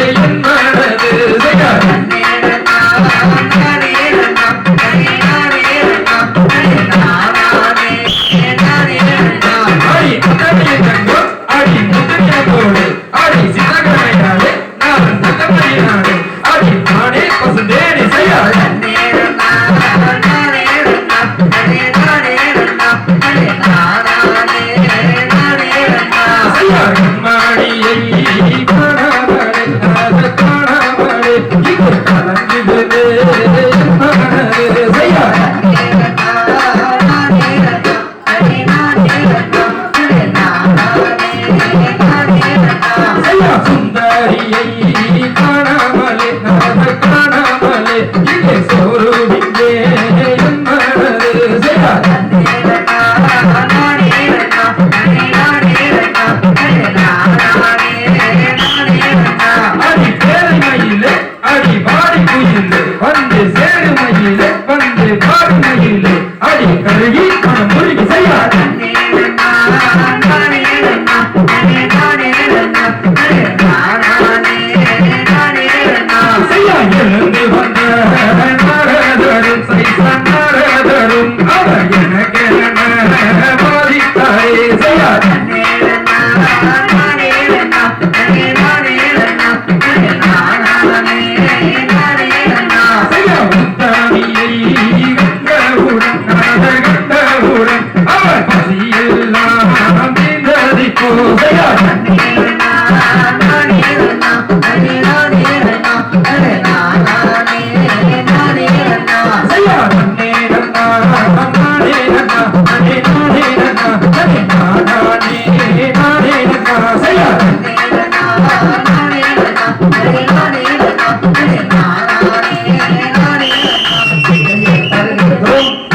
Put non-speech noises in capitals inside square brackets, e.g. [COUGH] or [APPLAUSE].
என்ன முத்தமிழ் போடு அடி சிதகரையாளே நான் சத்தமறியாளே அடி நானே செய்யா Thank [LAUGHS] you.